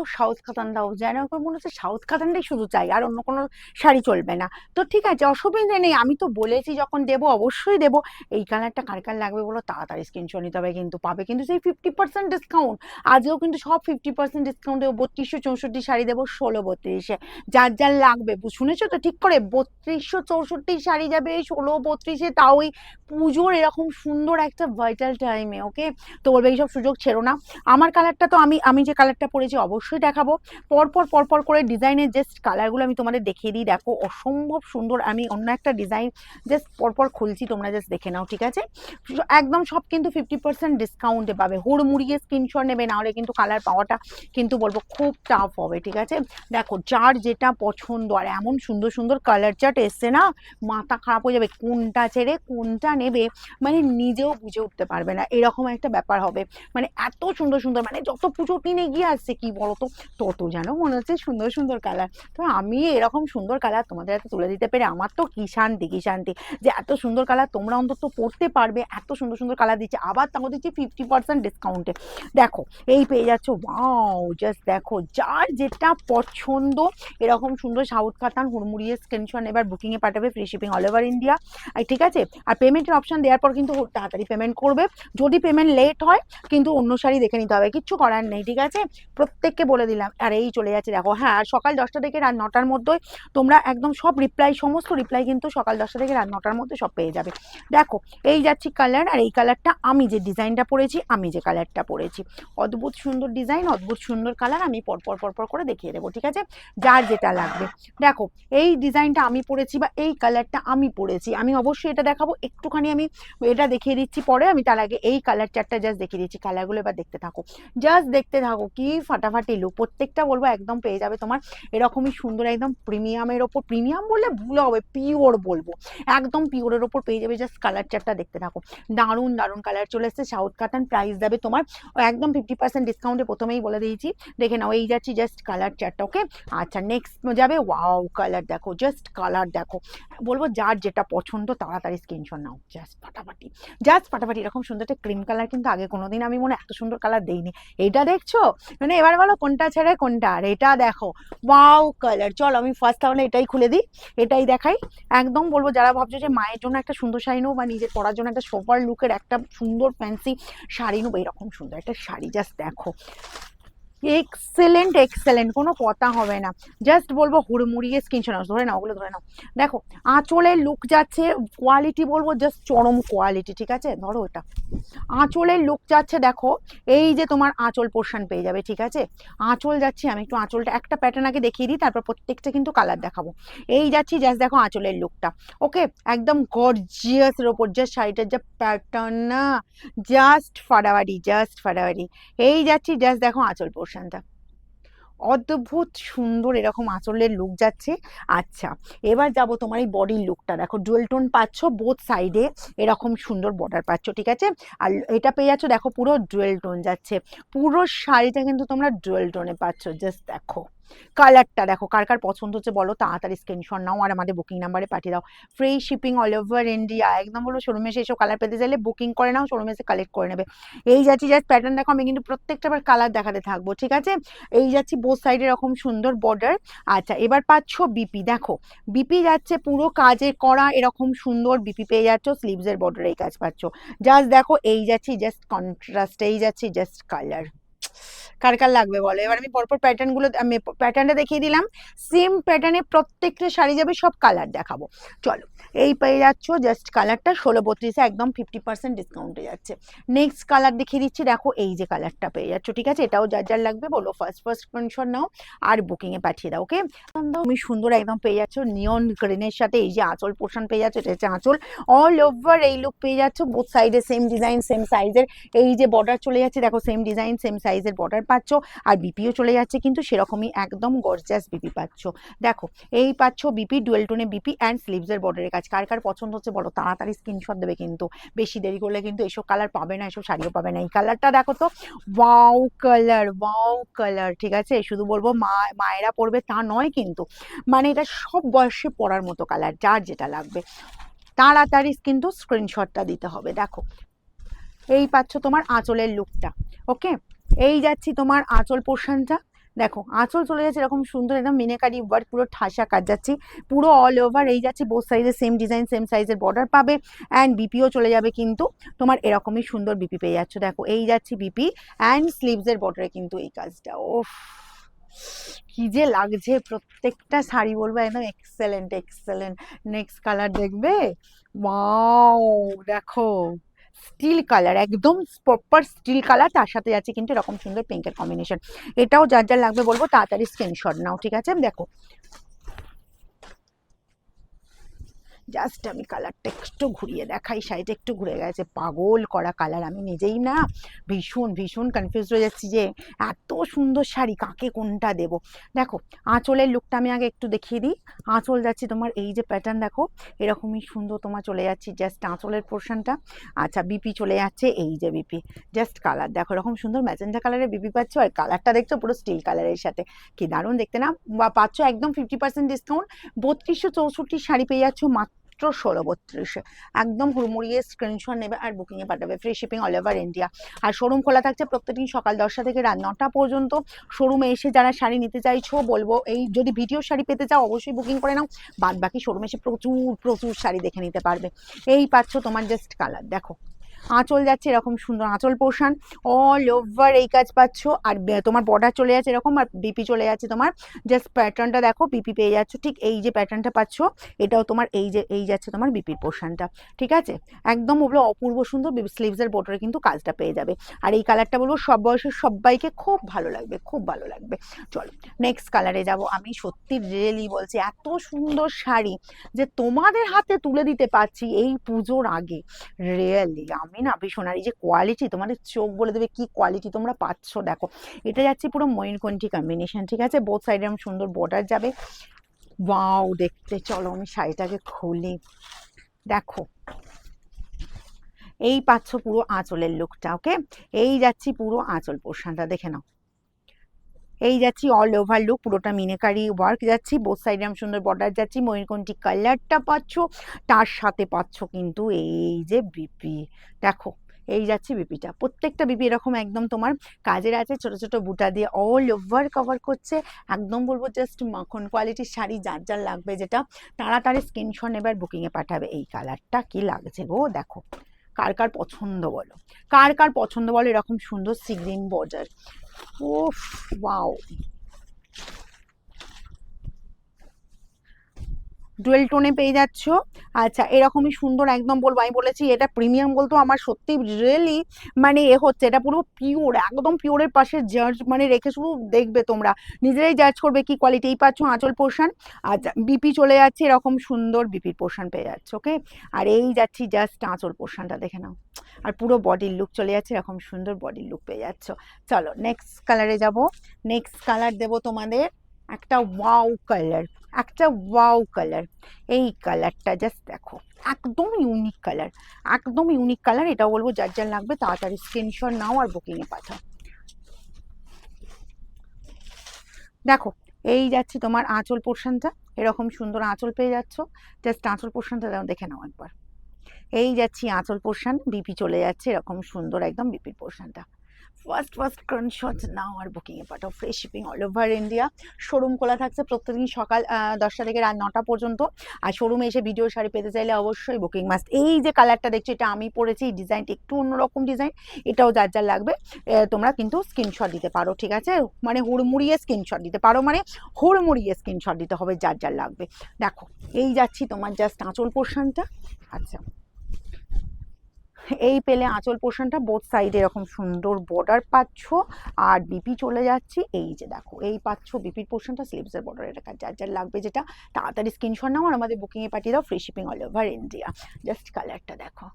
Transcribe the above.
দাও, সাউথ কাতান দাও, যেন মনে হচ্ছে সাউথ খাতানটাই শুধু চাই, আর অন্য কোনো শাড়ি চলবে না। তো ঠিক আছে, অসুবিধা নেই, আমি তো বলেছি যখন দেবো অবশ্যই দেবো। এই কালারটা কার কার লাগবে বলো, তাড়াতাড়ি স্ক্রিনশট নিতে হবে কিন্তু পাবে। কিন্তু সেই ফিফটি পার্সেন্ট ডিসকাউন্ট আজও কিন্তু সব ফিফটি পার্সেন্ট ডিসকাউন্ট দেবো বত্রিশশো চৌষট্টি শাড়ি দেবো, ষোলো বত্রিশে। যার যার লাগবে শুনেছো তো? ঠিক করে, বত্রিশশো চৌষট্টি শাড়ি যাবে, ষোলো বত্রিশে তাও ওই পুজোর এরকম সুন্দর একটা ভাইটাল টাইমে ওকে তো বলবে, এইসব সুযোগ ছেড়ো না। আমার কালারটা তো আমি আমি যে কালারটা পরেছি, অবশ্যই দেখাবো। পরপর পরপর করে ডিজাইনের জাস্ট কালারগুলো আমি তোমাদের দেখিয়ে দিই। দেখো, অসম্ভব সুন্দর আমি অন্য একটা ডিজাইন জাস্ট পরপর খুলছি, তোমরা জাস্ট দেখে নাও, ঠিক আছে? একদম সব কিন্তু ফিফটি পার্সেন্ট ডিসকাউন্টে পাবে। হুড়মুড়িয়ে স্ক্রিনশট নেবে নাহলে কিন্তু কালার পাওয়াটা কিন্তু বলব খুব টাফ হবে, ঠিক আছে? দেখো, যার যেটা পছন্দ, আর এমন সুন্দর সুন্দর কালার চার্ট এসছে না, মাথা খারাপ হয়ে যাবে, কোনটা ছেড়ে কোনটা নেবে মানে নিজেও বুঝে উঠতে পারবে না। এরকম একটা ব্যাপার হবে। মানে এত সুন্দর সুন্দর মানে যত পুজো কিনে গিয়ে আসছে, কি বলতো তত যেন মনে হচ্ছে সুন্দর সুন্দর কালার তো আমি এরকম সুন্দর কালার তোমাদের হাতে তুলে দিতে পেরে আমার তো কি শান্তি কি শান্তি যে এত সুন্দর কালার তোমরা অন্তত পড়তে পারবে, এত সুন্দর সুন্দর কালার দিচ্ছে। আবার তাও দিচ্ছে ফিফটি পার্সেন্ট ডিসকাউন্টে দেখো, এই পেয়ে যাচ্ছ ওয়াও জাস্ট দেখো, যার যেটা পছন্দ, এরকম সুন্দর সাউথ কাতান হুড়মুড়িয়ে স্ক্রিনশট এবার বুকিংয়ে পাঠাবে free shipping all over India ঠিক আছে? আর পেমেন্টের অপশন দেওয়ার পর কিন্তু তাড়াতাড়ি পেমেন্ট করবে। যদি পেমেন্ট লেট হয়, কিন্তু অন্য শাড়ি দেখে নিতে হবে, কিচ্ছু করার নেই, ঠিক আছে? প্রত্যেককে বলে দিলাম। আর এই চলে যাচ্ছে। দেখো হ্যাঁ আর সকাল দশটা থেকে রাত নটার মধ্যে তোমরা একদম সব রিপ্লাই সমস্ত রিপ্লাই কিন্তু সকাল দশটা থেকে রাত নটার মধ্যে সব পেয়ে যাবে। দেখো, এই যাচ্ছি কালার আর এই কালারটা আমি যে ডিজাইনটা পরেছি, আমি যে কালারটা পরেছি। অদ্ভুত সুন্দর ডিজাইন অদ্ভুত সুন্দর কালার আমি পরপর পরপর করে দেখিয়ে দেবো, ঠিক আছে? যার যেটা লাগবে। দেখো, এই ডিজাইনটা আমি পরেছি বা এই কালারটা আমি পরেছি, আমি অবশ্যই এটা দেখাবো। একটুখানি আমি এটা দেখিয়ে দিচ্ছি পরে, আমি তার আগে এই কালার চারটা জাস্ট দেখিয়ে দিচ্ছি। কালারগুলো এবার দেখতে থাকো। জাস্ট দেখতে থাকো কি ফাটাফাটি লুক প্রত্যেকটা বলব একদম পেয়ে যাবে তোমার। এরকমই সুন্দর একদম প্রিমিয়ামের ওপর প্রিমিয়াম বললে ভুল হবে পিওর বলব। একদম পিওরের ওপর পেয়ে যাবে। জাস্ট কালার চারটা দেখতে থাকো। দারুণ দারুণ কালার চলে এসছে। সাউথ কাতান প্রাইস দেবে তোমার একদম ফিফটি পার্সেন্ট ডিসকাউন্টে প্রথমেই বলে দিয়েছি। দেখে নাও, এই যাচ্ছি জাস্ট কালার চারটা ওকে আচ্ছা নেক্সট যাবে। ওয়াও কালার দেখো জাস্ট কালার দেখো। বলব যার যেটা পছন্দ, তাড়াতাড়ি স্ক্রিনশট নাও। জাস্ট ফাটাফাটি। জাস্ট ফাটাফাটি। এরকম সুন্দর একটা ক্রিম কালার কিন্তু আগে কোনোদিন আমি মনে এত সুন্দর কালার দেইনি। এইটা দেখছ? মানে এবার বলো কোনটা ছেড়ে কোনটা আর, এটা দেখো। ওয়াও কালার চল আমি ফার্স্ট তাহলে এটাই খুলে দিই, এটাই দেখাই। একদম বলব যারা ভাবছ যে মায়ের জন্য একটা সুন্দর শাড়ি নেব বা নিজের পড়ার জন্য একটা সোফার লুকের একটা সুন্দর ফ্যান্সি শাড়ি নেব, এরকম সুন্দর একটা শাড়ি জাস্ট দেখো। এক্সেলেন্ট এক্সেলেন্ট কোনো কথা হবে না। জাস্ট বলব হুড়মুড়িয়ে স্ক্রিনশট নাও, ধরে নাও ওগুলো, ধরে নাও। দেখো, আঁচলের লুক যাচ্ছে কোয়ালিটি বলব জাস্ট চরম কোয়ালিটি ঠিক আছে? ধরো এটা আঁচলের লুক যাচ্ছে, দেখো, এই যে তোমার আঁচল পোর্শন পেয়ে যাবে, ঠিক আছে? আঁচল যাচ্ছি, আমি একটু আঁচলটা, একটা প্যাটার্ন আগে দেখিয়ে দিই, তারপর প্রত্যেকটা কিন্তু কালার দেখাবো। এই যাচ্ছি জাস্ট দেখো আঁচলের লুকটা ওকে একদম গর্জিয়াসের ওপর জাস্ট শাড়িটার যা প্যাটার্ন না জাস্ট ফাটাফাটি জাস্ট ফাটাফাটি। এই যাচ্ছি জাস্ট দেখো আঁচল পোর্শনটা অদ্ভুত সুন্দর এরকম আঁচলের লুক যাচ্ছে। আচ্ছা এবার যাব তোমার এই বডির লুকটা দেখো ডুয়েল টোন পাচ্ছ বোথ সাইডে এরকম সুন্দর বর্ডার পাচ্ছ, ঠিক আছে? আর এটা পেয়ে যাচ্ছ, দেখো, পুরো ডুয়েল টোন যাচ্ছে। পুরো শাড়িটা কিন্তু তোমরা ডুয়েল টোনে পাচ্ছ জাস্ট দেখো। কালারটা দেখো, কার কার পছন্দ হচ্ছে বলো, তাড়াতাড়ি স্ক্রিনশট নাও আর আমাদের বুকিং নাম্বারে পাঠিয়ে দাও। Free shipping all over India একদম বলো শোরুমে এসে এসব কালার পেতে চাইলে বুকিং করে নাও শোরুমে এসে কালেক্ট করে নেবে। এই যাচ্ছি জাস্ট প্যাটার্ন দেখো, আমি কিন্তু প্রত্যেকটা আবার কালার দেখাতে থাকব, ঠিক আছে? এই যাচ্ছি বোথ সাইডে এরকম সুন্দর বর্ডার আচ্ছা এবার পাচ্ছ বিপি দেখো বিপি যাচ্ছে পুরো কাজে করা এরকম সুন্দর বিপি পেয়ে যাচ্ছ স্লিভসের বর্ডার এই কাজ পাচ্ছ। জাস্ট দেখো, এই যাচ্ছি জাস্ট কন্ট্রাস্ট এই যাচ্ছি জাস্ট কালার কার কার লাগবে বলো? এবার আমি পরপর প্যাটার্নগুলো, আমি প্যাটার্নটা দেখিয়ে দিলাম। সেম প্যাটার্নে প্রত্যেকটা শাড়ি যাবে, সব কালার দেখাবো। চলো, এই পেয়ে যাচ্ছ জাস্ট কালারটা ষোলো বত্রিশে একদম ফিফটি পার্সেন্ট ডিসকাউন্টে যাচ্ছে। নেক্সট কালার দেখিয়ে দিচ্ছি, দেখো এই যে কালারটা পেয়ে যাচ্ছ, ঠিক আছে? এটাও যার যার লাগবে, বলো ফার্স্ট ফার্স্ট স্ক্রিনশট নাও, আর বুকিংয়ে পাঠিয়ে দাও ওকে তুমি সুন্দর একদম পেয়ে যাচ্ছ নিয়ন গ্রিনের সাথে এই যে আঁচল পোর্শন পেয়ে যাচ্ছ, এটা হচ্ছে আঁচল। অল ওভার এই লুক পেয়ে যাচ্ছ বোথ সাইডে সেম ডিজাইন সেম সাইজের এই যে বর্ডার চলে যাচ্ছে, দেখো সেম ডিজাইন সেম সাইজের বর্ডার পাচ্ছ, আর বিপিও চলে যাচ্ছে, কিন্তু সেরকমই একদম গর্জাস বিপি পাচ্ছ। দেখো, এই পাচ্ছ বিপি ডুয়েল টোনে বিপি অ্যান্ড স্লিভসের বর্ডারের কাজ। কার কার পছন্দ হচ্ছে বলো? তাড়াতাড়ি স্ক্রিনশট দেবে কিন্তু। বেশি দেরি করলে কিন্তু এসব কালার পাবে না, এসব শাড়িও পাবে না। এই কালারটা দেখো তো ওয়াও কালার ওয়াও কালার ঠিক আছে? শুধু বলব মা, মায়েরা পরবে তা নয় কিন্তু। মানে এটা সব বয়সে পরার মতো কালার যার যেটা লাগবে। তাড়াতাড়ি কিন্তু স্ক্রিনশটটা দিতে হবে। দেখো, এই পাচ্ছ তোমার আঁচলের লুকটা ওকে এই যাচ্ছি তোমার আঁচল পোর্শনটা। দেখো, আঁচল চলে যাচ্ছে এরকম সুন্দর একদম মিনেকারি ওয়ার্ক পুরো ঠাসা কাজ যাচ্ছি। পুরো অল ওভার এই যাচ্ছে বোথ সাইজের সেম ডিজাইন সেম সাইজের বর্ডার পাবে অ্যান্ড বিপিও চলে যাবে কিন্তু তোমার এরকমই সুন্দর বিপি পেয়ে যাচ্ছ। দেখো, এই যাচ্ছি বিপি অ্যান্ড স্লিভসের বর্ডারে কিন্তু এই কাজটা। ওফ কি যে লাগছে, প্রত্যেকটা শাড়ি বলব একদম এক্সেলেন্ট এক্সেলেন্ট নেক্সট কালার দেখবে? ওয়াও দেখো। স্টিল কালার, একদম প্রপার স্টিল কালার, তার সাথে যাচ্ছে কিন্তু এরকম সুন্দর পিঙ্কের কম্বিনেশন এটাও যার যার লাগবে বলব, তাড়াতাড়ি স্ক্রিনশট নাও, ঠিক আছে? দেখো জাস্ট আমি কালারটা একটু ঘুরিয়ে দেখাই, শাড়িটা একটু ঘুরে গেছে। পাগল করা কালার আমি নিজেই না, ভীষণ ভীষণ কনফিউজ হয়ে যাচ্ছি যে এত সুন্দর শাড়ি কাকে কোনটা দেব? দেখো, আঁচলের লুকটা আমি আগে একটু দেখিয়ে দিই। আঁচল যাচ্ছি তোমার এই যে প্যাটার্ন দেখো, এরকমই সুন্দর তোমার চলে যাচ্ছি জাস্ট আঁচলের পোর্শনটা আচ্ছা বিপি চলে যাচ্ছে এই যে বিপি জাস্ট কালার দেখো এরকম সুন্দর ম্যাজেন্টা কালারের বিপি পাচ্ছ আর কালারটা দেখছ পুরো স্টিল কালারের সাথে। কি দারুণ দেখতে না? বা পাচ্ছ একদম ফিফটি পার্সেন্ট ডিসকাউন্ট বত্রিশশো চৌষট্টি শাড়ি পেয়ে যাচ্ছ মাত্র ষোলো বত্রিশে। একদম হুড়মুড়িয়ে স্ক্রিনশট নেবে আর বুকিংয়ে পাঠাবে। Free shipping all over India আর শোরুম খোলা থাকছে প্রত্যেকদিন সকাল দশটা থেকে রাত নটা পর্যন্ত। শোরুমে এসে যারা শাড়ি নিতে চাইছো, বলব এই যদি ভিডিও শাড়ি পেতে চাও, অবশ্যই বুকিং করে নাও। বাদ বাকি শোরুমে এসে প্রচুর প্রচুর শাড়ি দেখে নিতে পারবে। এই পাচ্ছ তোমার জাস্ট কালার দেখো। আঁচল যাচ্ছে এরকম সুন্দর আঁচল পোর্শন অল ওভার এই কাজ পাচ্ছ। আর তোমার বর্ডার চলে যাচ্ছে এরকম, আর বিপি চলে যাচ্ছে তোমার জাস্ট প্যাটার্নটা দেখো বিপি পেয়ে যাচ্ছ। ঠিক এই যে প্যাটার্নটা পাচ্ছ, এটাও তোমার এই যে, এই যাচ্ছে তোমার বিপির পোর্শনটা ঠিক আছে? একদম ওগুলো অপূর্ব সুন্দর স্লিভসের বর্ডারে কিন্তু কাজটা পেয়ে যাবে। আর এই কালারটা বলব, সব বয়সের সবাইকে খুব ভালো লাগবে, খুব ভালো লাগবে। চলো নেক্সট কালারে যাব আমি, সত্যি রিয়েলি বলছি, এত সুন্দর শাড়ি যে তোমাদের হাতে তুলে দিতে পারছি এই পুজোর আগে। রিয়েলি আমি না ভীষণ আর এই যে কোয়ালিটি তোমাদের চোখ বলে দেবে কি কোয়ালিটি তোমরা পাচ্ছ, দেখো। এটা যাচ্ছে পুরো ময়ূরকণ্ঠি কম্বিনেশন ঠিক আছে? বোথ সাইডে এরকম সুন্দর বর্ডার যাবে। বাউ দেখতে চলো, আমি শাড়িটাকে খুলি। দেখো। এই পাচ্ছ পুরো আঁচলের লুকটা ওকে এই যাচ্ছি পুরো আঁচল পোর্শনটা দেখে নাও। এই যাচ্ছি অল ওভার লুক পুরোটা মিনেকারি ওয়ার্ক যাচ্ছি বোথ সাইডে আমি সুন্দর বর্ডার যাচ্ছি, ময়ূরকণ্ঠী কালারটা পাচ্ছ, তার সাথে পাচ্ছ কিন্তু এই যে বিপি দেখো, এই যাচ্ছে বিপিটা প্রত্যেকটা বিপি এরকম একদম তোমার কাজের আছে, ছোট ছোট বুটা দিয়ে অল ওভার কভার করছে। একদম বলব জাস্ট মাখন কোয়ালিটির শাড়ি যার যার লাগবে যেটা, তাড়াতাড়ি স্ক্রিনশট এবার বুকিংয়ে পাঠাবে। এই কালারটা কি লাগছে গো? দেখো, কার কার পছন্দ বলো। কার কার পছন্দ বলো? এরকম সুন্দর সি গ্রিন বর্ডার ও ওয়াও ডুয়েল টোনে পেয়ে যাচ্ছ। আচ্ছা এরকমই সুন্দর একদম বলব, আমি বলেছি এটা প্রিমিয়াম বলতো আমার সত্যি রিয়েলি মানে এ হচ্ছে, এটা পুরো পিওর একদম পিওরের পাশে জাজ মানে রেখে শুধু দেখবে তোমরা। নিজেরাই জাজ করবে কি কোয়ালিটি এই পাচ্ছ, আঁচল পোর্শন আচ্ছা বিপি চলে যাচ্ছে, এরকম সুন্দর বিপির পোর্শন পেয়ে যাচ্ছে ওকে আর এই যাচ্ছি জাস্ট আঁচল পোর্শনটা দেখে নাও। আর পুরো বডির লুক চলে যাচ্ছে, এরকম সুন্দর বডির লুক পেয়ে যাচ্ছ। চলো নেক্সট কালারে যাব। নেক্সট কালার দেবো তোমাদের একটা ওয়াও কালার একটা ওয়াও কালার এই কালারটা জাস্ট দেখো, একদম ইউনিক কালার একদম ইউনিক কালার এটাও বলব যার যার লাগবে তাড়াতাড়ি স্ক্রিনশট নাও আর বুকিংয়ে পাঠাও। দেখো, এই যাচ্ছে তোমার আঁচল পোর্শনটা এরকম সুন্দর আঁচল পেয়ে যাচ্ছ। জাস্ট আঁচল পোর্শনটা দেখে নাও একবার। এই যাচ্ছি আঁচল পোর্শন বিপি চলে যাচ্ছে, এরকম সুন্দর একদম বিপির পোর্শনটা ফার্স্ট ফার্স্ট স্ক্রিনশট নাও আর বুকিংয়ে পাঠাও free shipping all over India showroom খোলা থাকছে প্রত্যেকদিন সকাল দশটা থেকে রাত নটা পর্যন্ত। আর শোরুমে এসে ভিডিও শাড়ি পেতে চাইলে অবশ্যই বুকিং মাস্ট এই যে কালারটা দেখছ, এটা আমি পরেছি, এই ডিজাইনটা একটু অন্যরকম ডিজাইন এটাও যার যার লাগবে তোমরা কিন্তু স্ক্রিনশট দিতে পারো, ঠিক আছে? মানে হুড়মুড়িয়ে স্ক্রিনশট দিতে পারো মানে হুড়মুড়িয়ে স্ক্রিনশট দিতে হবে যার যার লাগবে। দেখো, এই যাচ্ছি তোমার জাস্ট আঁচল পোর্শনটা আচ্ছা। এই পেলে আঁচল পোর্শনটা বোথ সাইডে এরকম সুন্দর বর্ডার পাচ্ছ। আর বিপি চলে যাচ্ছে, এই যে দেখো, এই পাচ্ছ বিপির পোর্শনটা স্লিপসের বর্ডার এটা যার যার লাগবে যেটা, তাড়াতাড়ি স্ক্রিনশট নাও আর আমাদের বুকিংয়ে পাঠিয়ে দাও free shipping all over India just কালারটা দেখো।